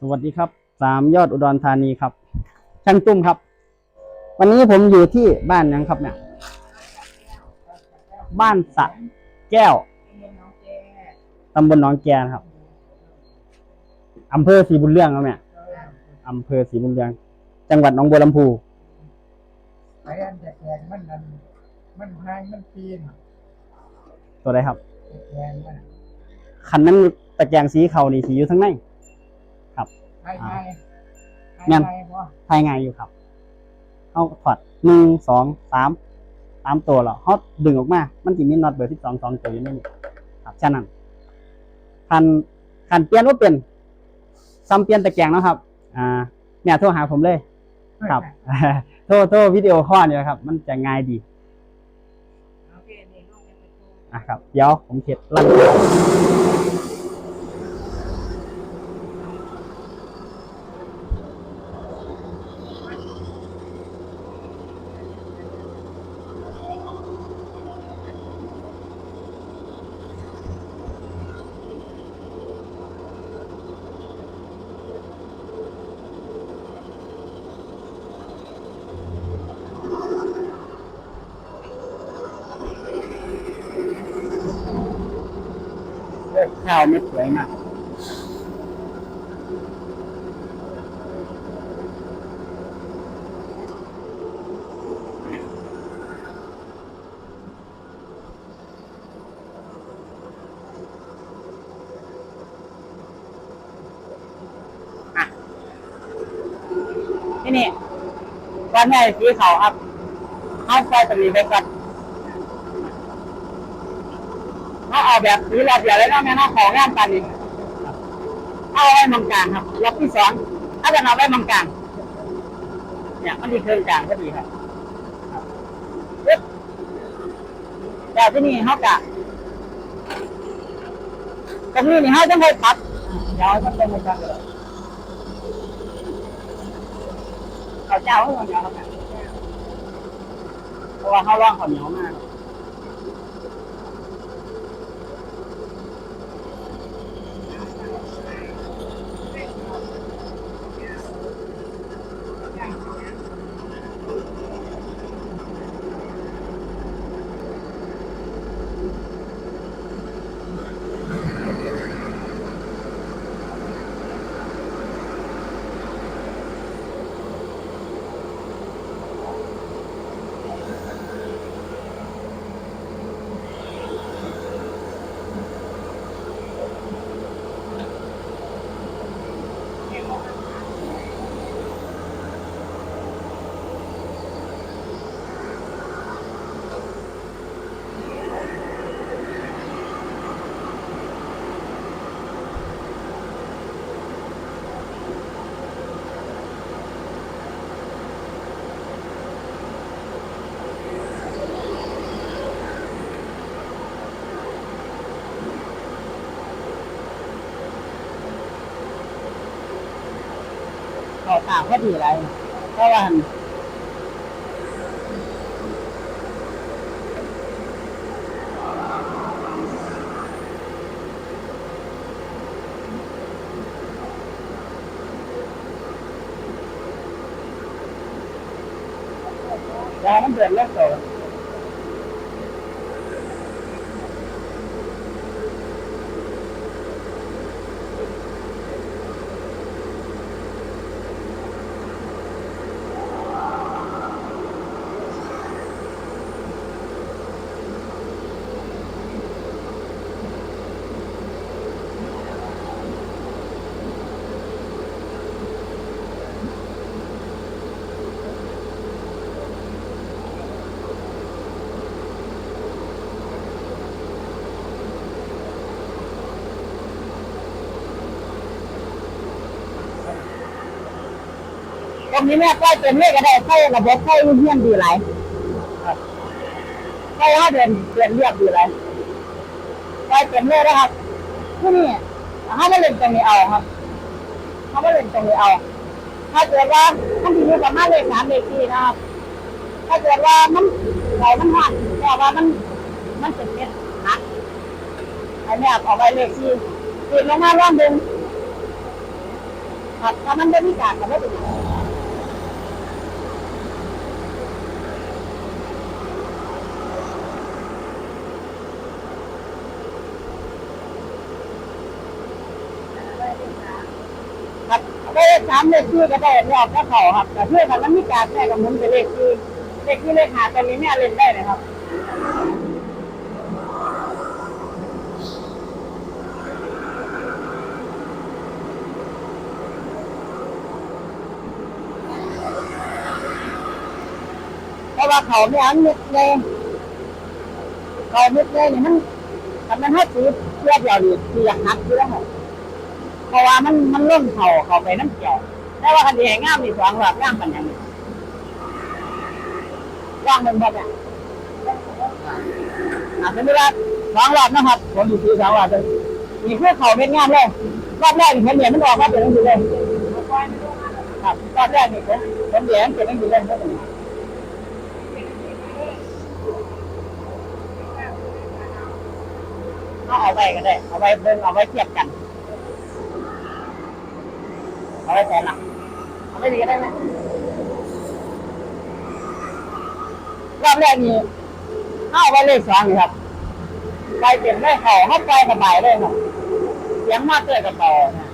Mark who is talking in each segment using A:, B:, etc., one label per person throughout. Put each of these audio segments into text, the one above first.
A: สวัสดีครับ สามยอดอุดรธานีครับช่างตุ้มครับ วันนี้ผมอยู่ที่บ้านยังครับเนี่ย บ้านสระแก้วตำบลหนองแกนะครับอำเภอศรีบุญเรื่องครับเนี่ยอำเภอศรีบุญเรื่อง จังหวัดหนองบัวลำพู
B: ไอ้อันแขกมันนั่นมันพายมันปีน
A: ตัวใดครับ
B: แขกมัน
A: คันนั้นตะแกรงสีเขานี่สีอยู่ทั้งใน
B: พายพาย
A: งั้น
B: พายบ่
A: ภายไงอยู่ครับเอาถอดหนึ่งสองสามสามตัวแล้วเขาดึงออกมา มันจะมีน็อตเบอร์ที่สองสองตัวอยู่ในนี้ครับฉะนั้นคันคันเปลี่ยนว่าเปลี่ยนซ้ำเปลี่ยนตะแกรงเนาะครับ อ่าเนี่ยโทรหาผมเลย ครับโทรโทรวิดีโอคอลเนี่ยครับ มันจะง่ายดีอะครับ เดี๋ยวผมเช็ดลั่น ข้าวไม่สวยมากที่นี่วันแม่สีเขาครับเอาไฟตรงนี้ไปก่อน เอาเอาแบบสีรอบเดียวเลยเนะแม่เนาะของงานปันนี่เอาไว้มังกลางครับรอบที่สองถ้าจะเอาไว้มังกลางเนี่ยมันมีเครื่องกลางก็ดีครับแต่ที่นี่เขากะตรงนี้นี่เขาจะให้ปัดเดี๋ยวมันเป็นมังกลางเลยข้าเจ้าเขาเหนียวครับเพราะว่าเขาว่างเขาเหนียวมาก ขาวตากพอดีอะไรเพราะว่าแล้วมันเดือดแล้วโต ตรงนี้แม่ใกล้เต็มเลยก็ได้ใกล้ระบบใกล้รุ่นเฮียนดีหลายใกล้ห้าเดือนเดือนเรียบดีหลายใกล้เต็มเลยนะครับที่นี่ถ้าไม่เล่นตรงนี้เอาครับถ้าไม่เล่นตรงนี้เอา ถ้าเกิดว่ามันถึงประมาณเลขสามเลขสี่นะครับ ถ้าเกิดว่ามันไหลมันหันแต่ว่ามันมันเป็นเม็ดหักไอ้แม่เอาไว้เลขสี่ปีนลงมาร่องดึงครับถ้ามันไม่มีการก็ไม่เป็นไรครับ ได้เลขสามเลขคือก็ได้รอบก็เขาครับแต่เพื่อถ้ามันมีการแทรกกับมุนไปเลขคือเลขคือเลขหาต่นี้เนี่ยเล่นได้นะครับเพราะว่าเขาเนี่ยมันมุดเลยเขามุดเลยนี่มันทำมันให้ซื้อเพื่อเดียวดีที่อยากหักอยู่แล้วครับ เพราะว่ามันมันล่นเข่าเขาไปน้ำเกี่ยวแต่ว่าคันที่ให้งามนี่สองหลับงามปันย่างว่างมันบ่เนี่ยอะเป็นเวลาสองรอบนะครับผมอยู่ที่สองรอบเลยนี่คือเข่าเป็นงามเลยรอบแรกเห็นเหรียญมันออกมาเป็นตั้งอยู่เลยครับรอบแรกนี่ผมผมเหรียญเป็นตั้งอยู่เลยครับเอาเอาไปก็ได้ เอาไปเบิ่งเอาไปเทียบกัน เอาไปแทนละเอาไม่ดีก็ได้ไหมรอบแรกนี่เอาไปเลขสองนี่ครับไปเต็มได้เขาเข้าไปสบายเลยครับเสียงมากเลยกระเป๋านะ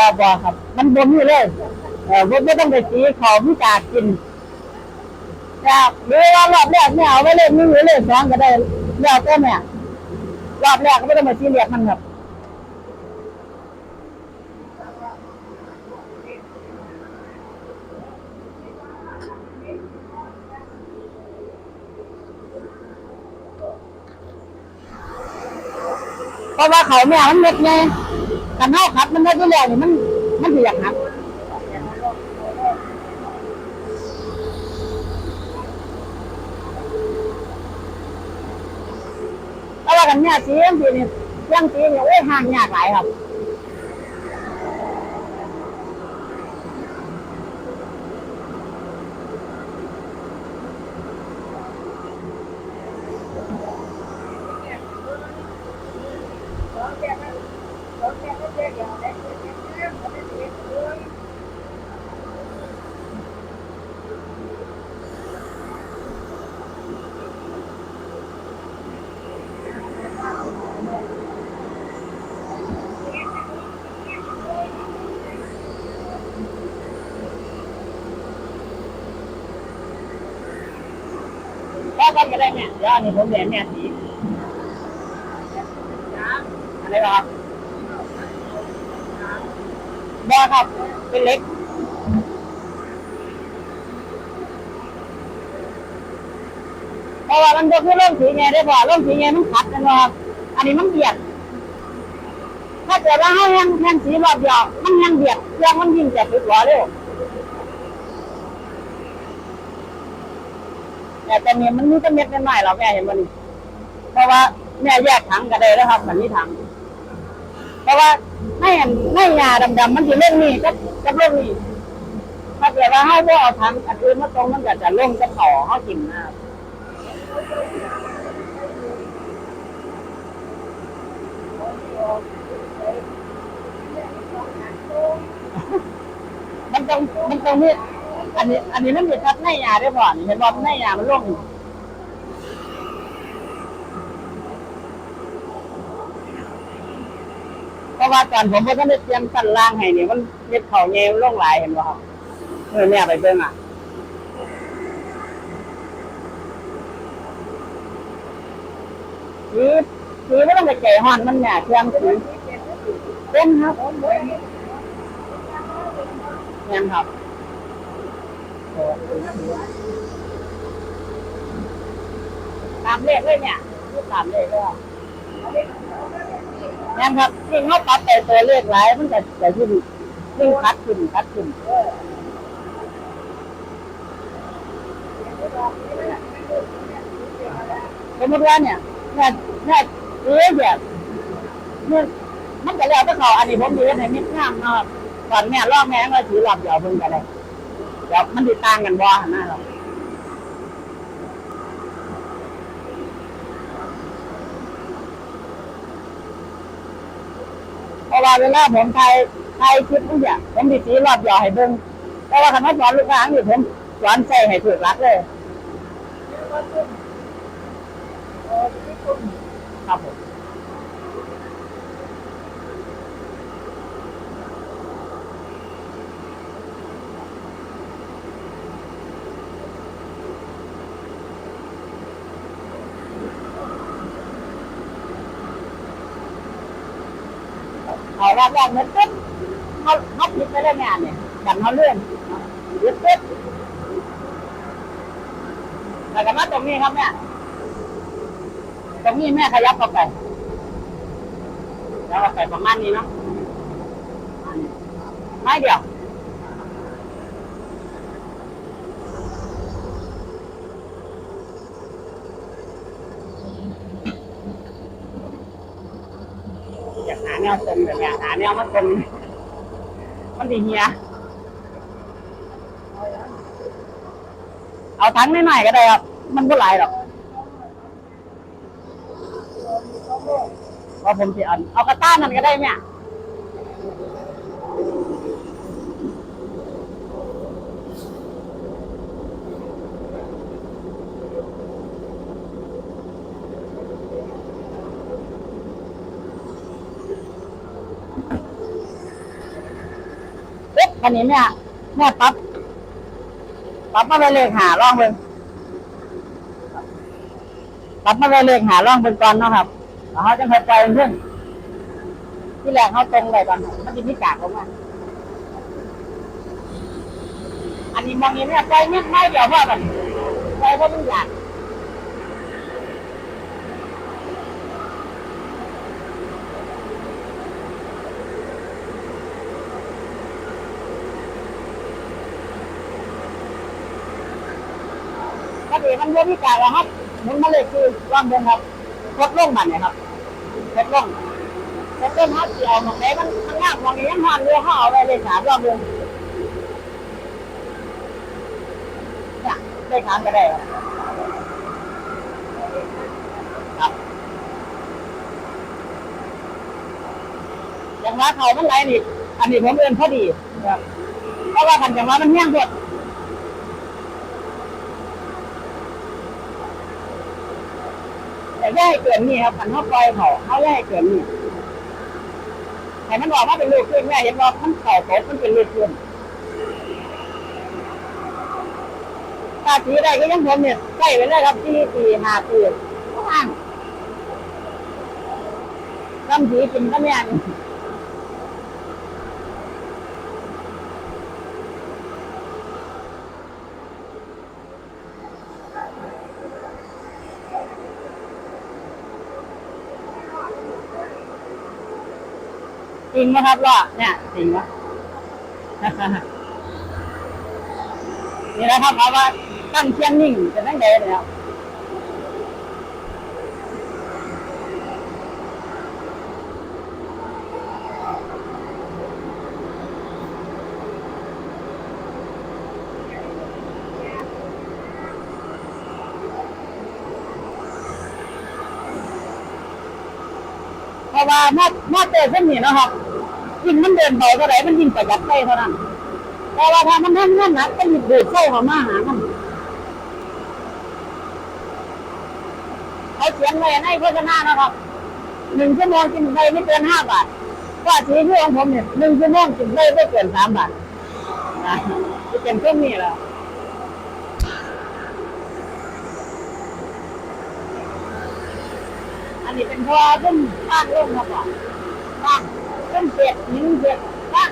A: บอบอครับ มันบนอยู่เลยเออบ่ไม่ต้องไปตีเขาพิจากกินแต่หรือว่ารอบแรกเนี่ยเอาไว้เล่นมือหรือเล่นสองก็ได้แล้วแต่เนี่ยรอบแรกก็ไม่ต้องมาตีเรียกมันครับเพราะว่าเขาแม่มันเม็ดไง กันเท่าขับ มันได้ที่แล้วนี่มันมันเสียครับแต่ว่ากันเนี่ยสียังสีนี่ยังสีนี่โอ้ยห่างยากหลายครับ ก็ได้เนี่ยเดี๋ยวอันนี้ผมเรียนเนี่ยสีอะไรวะครับบอครับ เป็นเล็กเพราะว่ามันก็คือเริ่มสีไงได้พอเริ่มสีไงมันขัดกันว่าอันนี้มันเบียด ถ้าเกิดว่าให้แห้งแห้งสีรอบเดียวมันแห้งเบียดเครื่องมันยิ่งจะติดหัวเร็ว แต่ตอนนี้มันมีแต่เม็ดน้อยๆหรอกแม่เห็นมันเพราะว่าแม่แยกถังก็ได้แล้วครับมันนี้ถังเพราะว่าให้ให้ยาดำๆมันจะเล่นนี่ก็จะเล่นนี่ถ้าเกิดว่าให้พวกเอาถังอันอื่นมาตรงมันก็จะลงจะต่อเขากินนะครับมันตรงมันตรงเนี้ อันนี้ อันนี้มันอยู่ทับในยาได้บ่อนเห็นบ่ในยามันร่วงเพราะว่าตอนผมก็ต้องได้เตรียมสั้นล่างให้เนี่ยมันเม็ดเขาเงี้ยร่งหลายเห็นบ่ครับเออเนี่ยไปเบิ่งอะคือคือไม่ต้องไปแก่ห่อนมันเนี่ยเครื่องคือเป็นครับเนี่ยครับ ตามเลขเลยเนี่ยตามเลขเลยนั่นครับยิ่งเขาปรับแต่ตัวเลขหลายมันจะจะยิ่งยิ่งคัดขึ้นคัดขึ้นสมมติว่าเนี่ยเนี่ยเนี่ยเอ๊ะแบบเนี่ยมันก็แล้วแต่เขาอันนี้ผมดูในมิตรงามเนาะก่อนแม่ลองแม่ก็ถือหลับเดี๋ยวเพิ่งกันเลย เดี๋ยวมันติดต่างกันบ่หน้าเราเพราะว่าเวลาผมถ่ายถ่ายคลิปทุกอย่างผมติดสีรอบเดียวให้เบิ่งแต่ว่าคำว่าสอนลูกค้าอยู่ผมสอนใส่ให้ถูกหลักเลยครับผม เอารอบแรกเงินตึ๊บเขาเขาผิดไปได้งานเนี่ยดันเขาเลื่อนเงินตึ๊บแต่กันมาตรงนี้ครับเนี่ยตรงนี้แม่ขยับเข้าไป แล้วเอาไปประมาณนี้เนาะไม่เดียว อยากหา แนวตรงแต่อยากหาแนวมันเป็นมันดีเฮียเอาทั้งนิดหน่อยก็ได้ครับ มันก็หลายหรอกว่าผมจะเอาเอากระต้านนั่นก็ได้เนี่ย คันนี้เนี่ยแม่ยปั๊บปั๊บมาไปเลยหาลองเบิ่งปั๊บมาไปเลยหาลองเบิ่งก่อนเนาะครับแล้วเขาจะค่อยปล่อยมันขึ้นที่แรกเขาตรงเลยก่อนมันจะมีกากลงมาอันนี้มองนี้เนี่ยปล่อยนิดไม่เดี๋ยวพอกันปล่อยเพราะมันอยาก เยอะที่กากแล้วครับหมุนมาเลยคือวางเดินครับกดลงมันเนี่ยครับกดลงกดลงครับเกี่ยวมองไหนมันมันงามมองนี้ยังหันเรือห่อเอาไว้เลยสามรอบเดินเนี่ยได้ขามก็ได้ครับครับอย่างว่าเขามันไหลนี่อันนี้ผมเรียนพอดีครับเพราะว่าขันจังหวะมันแห้งหมด แต่แย่เกินนี่ครับขันเขาปล่อยเขาเขาแย่ให้เกินนี่แต่มันบอกว่าเป็นลูกขึ้นแม่เห็นว่ามันเข่าโตมันเป็นลูกขึ้นตาตีได้ก็ยังผมเนี่ยใกล้ไปเลยครับที่ตีห้าปีก็อ่างน้ำผีกินก็ไม่อ่าง ริงไหมครับล่ะเนี่ยจริงไหมนี่นะครับเพราะว่าตั้งเชียงนิ่งจะตั้งใจเลยครับเพราะว่ามามาเตะเส้นนี้นะครับ ยิ่งมันเดินเบาเท่าไหร่มันยิ่งประหยัดไปเท่านั้น แต่ว่าถ้ามันทำงานหนักก็หยิบดูดเข้าเข้ามาหามันเขาเขียนไว้ในโฆษณานะครับหนึ่งชั่วโมงกินไปไม่เกินห้าบาทว่าสีที่ของผมเนี่ยหนึ่งชั่วโมงกินไปไม่เกินสามบาทนะจะเป็นเครื่องนี้แหละอันนี้เป็นเพราะว่าเพิ่งสร้างลงมาก่อนสร้าง เพิ่งเสร็จหินเสร็จสร้าง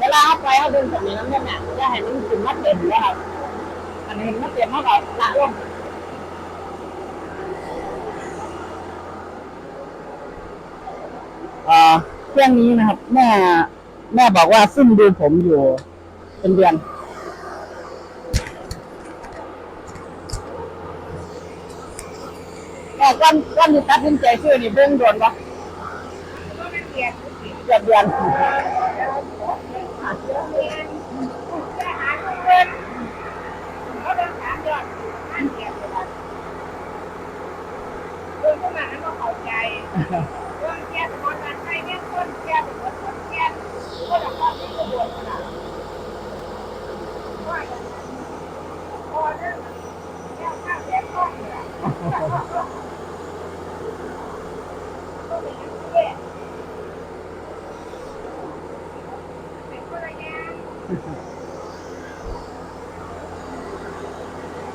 A: เวลาเขาไปเขาดึงแบบนี้น้ำเนี่ยเนี่ยจะเห็นมันถึงมัดเต็มนะครับอันนี้มัดเต็มเขาก็ละลงเครื่องนี้นะครับ แม่ แม่บอกว่าซุ่มดูผมอยู่ เป็นเดือน แต่ ก่อนก่อนที่ตัดสินใจซื้อนี่เบิ่งโดนบ่
C: ก็มันเกลียด
A: เดือบเดือน
C: แค่หาเงินเขาเดินถามยอดนั่นเดเลยเดินเข้ามาแล้วก็เข้าใจเรื่องแก้สมองการใช้เนี่ยต้นแก้เป็นต้นแก้ก็แบบว่าที่กระบวนขนาดว่าอย่างนั้นพอเรื่องแก้ข้าวแก้ก้อนเนี่ยก็เป็นอย่างนี้เป็นคนละอย่าง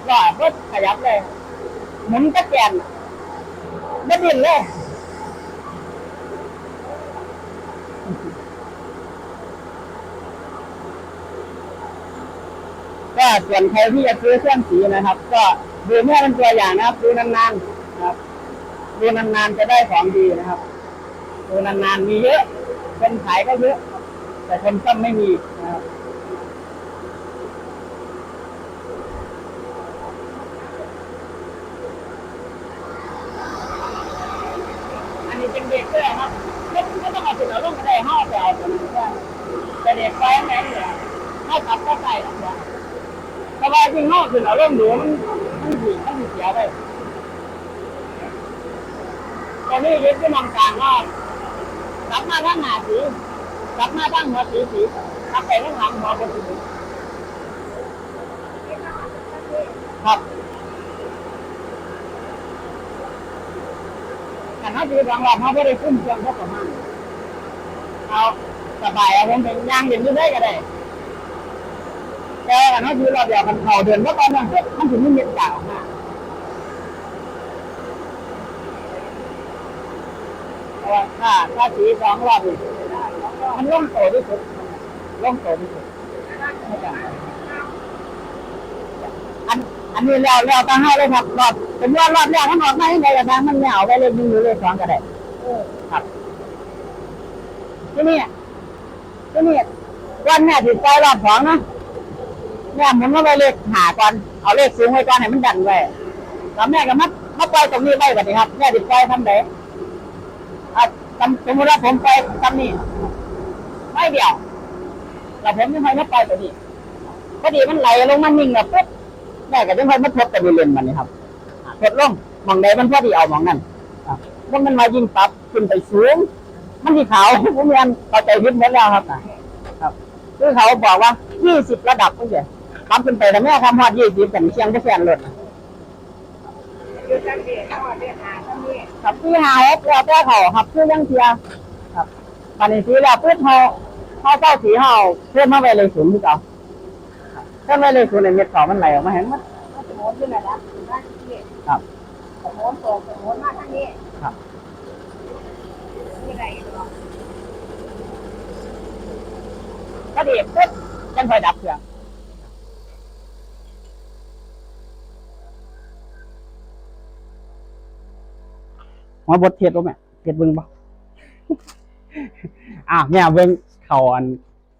A: ก็เพิ่ขยับเลยหมุนตะแกรงไม่ดิ้นเลยก็ ส่วนใครที่จะซื้อเครื่องสีนะครับ ก็ดูแม่เป็นตัวอย่างนะครับ ดูนานๆนะครับดูนานๆจะได้ของดีนะครับดูนานๆมีเยอะคนขายก็เยอะแต่คนซ่อมไม่มีนะครับ อันนี้เป็นเด็กด้วยครับไม่ไม่ต้องเอาถึงเอาลงก็ได้ห้าแต่เอาถึงได้แต่เด็กไฟแม่เนี่ยห้าขับก็ใส่หรอกนะแต่ว่าจริง ห้าถึงเอาลงดูมันมันผีมันเสียไปตอนนี้ยึดที่นำกลางก็กลับมาทั้งหน้าสีกลับมาทั้งหัวสีสีกลับไปทั้งหลังหัวเป็นสีครับแต่ถ้าคือสองรอบเขาไม่ได้ขึ้นเครื่องก็ประมาณเอาสบายเอาผมเป็นย่างเดินอยู่ได้ก็ได้ แต่ถ้าคือเรอบเดียวมันเข่าเดินก็ตอนนั้นมันถึงไม่เม็ดจ่าออกมาเพราะว่าถ้าสีสองรอบนี่มันล่องโตที่สุดล่องโตที่สุดอันอันนี้แล้วแล้วต้งให้เลยครับรอบเป็นว่ารอบแรกมันออกมาให้ไงกันนะมันไม่เอาไปเลยหนึ่งหรือเลยสองก็ได้ครับที่นี่ที่นี่วันแม่ถือใจรอบสองนะ แม่หมุนมาไปเลขหาก่อน เอาเลขสูงไว้ก่อนให้มันดันไว้แล้วแม่ก็มามาปล่อยตรงนี้ไว้แบบนี้ครับแม่ติดใจทำไหนอะสมสมมติว่าผมไปทำนี่ไม่เดียวแล้วผมยังไงมาปล่อยตัวนี้พอดีมันไหลลงมันนิ่งแบบปุ๊บแม่ก็ยังไงมาทบแต่บริเวณมันนี่ครับทดลงมองใดมันพอดีเอามองนั่นว่ามันมายิงปรับขึ้นไปสูงมันที่เขาผมเรียนเข้าใจผิดหมดแล้วครับครับคือเขาบอกว่า 20 ระดับไม่ใช่ ทำขึ้นไปแต่แม่ทำฮอด20แต่เชียงก็แฟนรถนะ
C: อยู่จังเดียวเรียกหาจังเดีย
A: ครับที่หาแล้วแต่แต่เขาครับคือยังเทียครับปานนี้สีแล้วพื่อนเขาเขาเจ้าสีเขาเพื่อนเขาไปเลยศูนย์ที่เขาครับเพื่อนไปเลยศูนย์ในเม็ดเขามันไหลออกมาเห็นมั้ย
C: สมมติขึ้นมาแล้วด้านนี้
A: ครับ
C: สมมติตรงสมมติมาทางนี้
A: ครับ
C: นี่ไรหรอ
A: ก็ดีปุ๊บจังคอยดับเครื่อง หัวบทเทศบ่แม่เทศเบิ่งบ่อะแม่เบิ่งเข่าอัน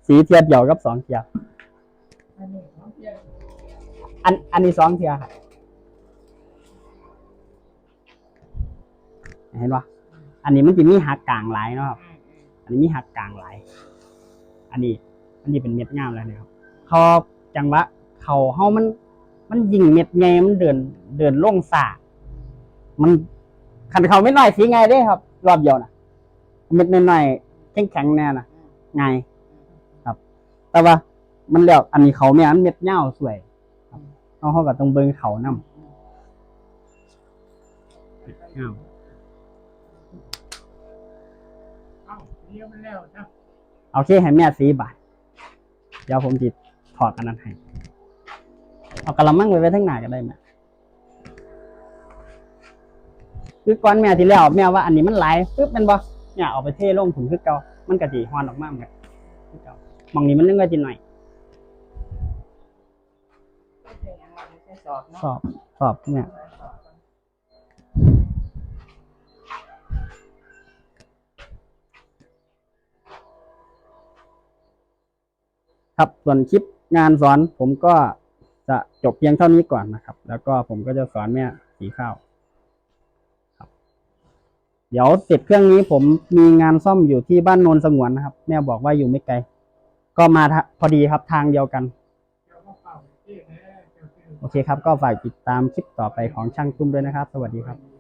A: สีเทียบเดียวกับสองเทียบ
C: อันอั
A: นนี้สองเทียบเห็นปะอันนี้มันจะมีหักกลางหลายเนาะครับ อันนี้มีหักกลางหลาย อันนี้ อันนี้เป็นเม็ดงามแล้วนี่ยครับเขาจังหวะเขาเฮามัน มันยิงเม็ดไงมันเดิน เดินล่งสามัน ขันเขาไม่น้อยสีไงได้ครับ รอบเดียวนะเม็ดน้อยๆแข็งแข็งๆแน่นะไงครับ แต่ว่ามันแล้วอันนี้เขาแม่อันเม็ดเง่าวสวยครับเอาเขากับตรงเบิงเขานำเง่าว
C: เอ้าเดียวมันแล้วนะ
A: เอาเคให้แม่สีบาทเดี๋ยวผมจิถอดอันนั้นให้เอากระมังไว้ไว้ทั้งหน้าก็ได้แม่ คือก่อนแม่ที่แล้วแม่ว่าอันนี้มันหลายปึ๊บแมันบ่เนี่ยเอาไปเทลงถุงคือเก่ามันก็สิฮอนออกมาเหมือนกันคือเก่ามองนี้มันนึงก็จิหน่อย
C: สอบเนาะ
A: สอบสอบเนี่ยครับส่วนคลิปงานสอนผมก็จะจบเพียงเท่านี้ก่อนนะครับ แล้วก็ผมก็จะสอนแม่สีข้าว เดี๋ยวติดเครื่องนี้ผมมีงานซ่อมอยู่ที่บ้านโนนสงวนนะครับ แม่บอกว่าอยู่ไม่ไกล ก็มาพอดีครับทางเดียวกัน โอเคครับ ก็ฝากติดตามคลิปต่อไปของช่างตุ้มด้วยนะครับ สวัสดีครับ